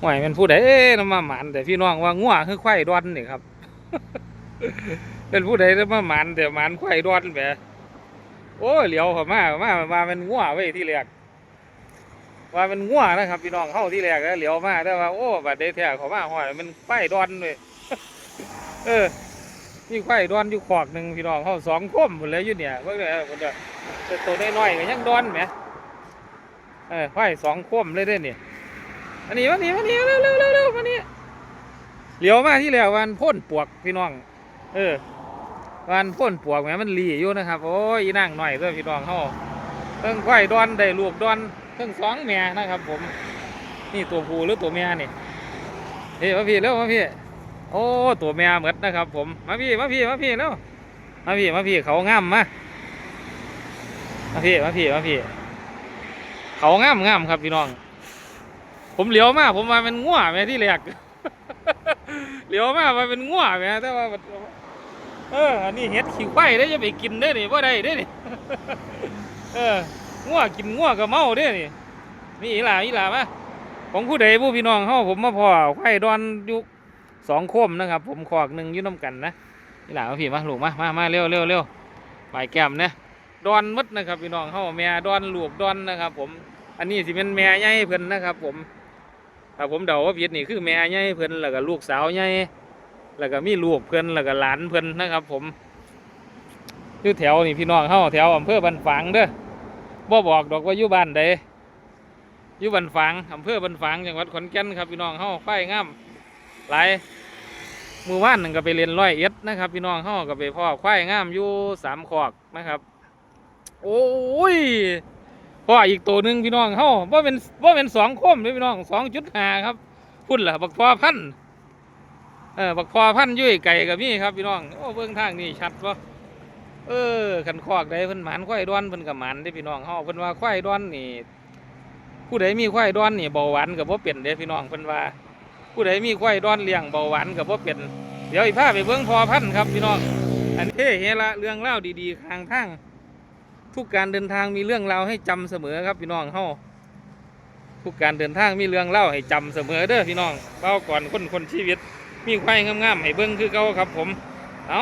หวยเป็นผู้ใดน้ำมาหมันแต่พี่น้องว่าง่วงคือควายดอนนี่ครับ เป็นผู้ใดน้ำมาหมันแต่หมันควายดอนแหมโอ้เหลียวเขามามามาเป็นง่วงไว้ที่แรกว่าเป็นง่วงนะครับ พี่น้องเข้าที่แรกแล้วเหลียวมาแต่ว่าโอ้บัดเดแท้เขามาห่วยมันควายดอนเลยเออมีควายดอนอยู่ขอกหนึ่งพี่น้องเข้าสองคมหมดเลยอยู่เนี่ยเพิ่งเลยคนเดียวแต่ตัวน้อยๆก็ยังดอนแหมเออควายสองคมเลยเด้เนี่ย อันนี้มานี่มานี่เร็วเร็วเร็วเร็วมานี่เหลียวมาที่แล้ววันพ่นปวกพี่น้อง เออ วันพ่นปวกแหมมันหลีอยู่นะครับ โอ้ยอีนั่งหน่อยเด้อพี่น้องเขาเพิ่งควายดอนได้ลูกดอนเพิ่งสองแม่นะครับ ผม นี่ตัวผู้หรือตัวแม่นี่เฮ้ยมาพี่เร็วมาพี่ โอ้ตัวแม่เหมือนนะครับ ผม มาพี่มาพี่มาพี่เร็วมาพี่มาพี่เขางามมามาพี่มาพี่มาพี่เขางามงามครับพี่น้อง ผมเหลียวมาผมมาเป็นง่วแม่ที่แรกเหลียวมามาเป็นง่วแม่แต่ว่าเอออันนี้เห็ดขี้ไข่ได้จะไปกินได้อนี่ว่าได้ได้อนี่เออง่วกินง่วกับเมาได้อนี่มีอีหล่าอีหล่ามาของผู้ใดผู้พี่น้องเฮาผมมาพอไข่ดอนยู่สองโคมนะครับ ผมขอกหนึ่งยู่น้ำกันนะอีหลามาพี่มาลูกมามามาเร็วเร็วเร็วปลายแก้มเนี่ยดอนมดนะครับพี่น้องเฮาแม่ดอนลูกดอนนะครับ ผม อันนี้สิเป็นแม่ใหญ่เพิ่นนะครับ ผม ถ้าผมเดาว่าผิดนี่คือแม่ใหญ่เพิ่นแล้วก็ลูกสาวใหญ่แล้วก็มีลูกเพิ่นแล้วก็หลานเพิ่นนะครับ ผมอยู่แถวนี่พี่น้องเฮาแถวอำเภอบันฝางเด้อบ่บอกดอกว่าอยู่บ้านใดอยู่บันฝางอำเภอบันฝางจังหวัดขอนแก่นครับพี่น้องเฮาไฟงามหลายมือว่านหนึ่งก็ไปเรียนร้อยเอ็ดนะครับ พี่น้องเฮาก็ไปพ่อควายงามอยู่สามขอกนะครับ โอ้ย พ่ออีกตัวหนึ่งพี่น้องเฮาว่าเป็นว่าเป็นสองคมเลยพี่น้องสองจุดห้าครับพุ่นล่ะบักพอพันธุ์เออบักพอพันธ์ยุ่ยไก่กับนี่ครับพี่น้องโอ้เบื้องทางนี่ชัดปะเออขันคอกใดเพิ่นหมานควายดอนเพิ่นกับหมานได้พี่น้องเฮาเพิ่นว่าควายดอนนี่ ผู้ใดมีควายดอนนี่เบาหวานกับบ่าเป็นเด้พี่น้องเพิ่นว่า ผู้ใดมีควายดอนเลี้ยงเบาหวานกับบ่าเป็นเดี๋ยวอีพาไปเบิ่งพอพันธ์ครับพี่น้องอันนี้เฮละเรื่องเล่าดีๆข้างทาง ทุกการเดินทางมีเรื่องราวให้จำเสมอครับพี่น้องเฮาทุกการเดินทางมีเรื่องเล่าให้จำเสมอเด้อพี่น้องเล่าก่อนคนคนชีวิตมีควายงามๆให้เบิ้งคือเก่าครับผมเอา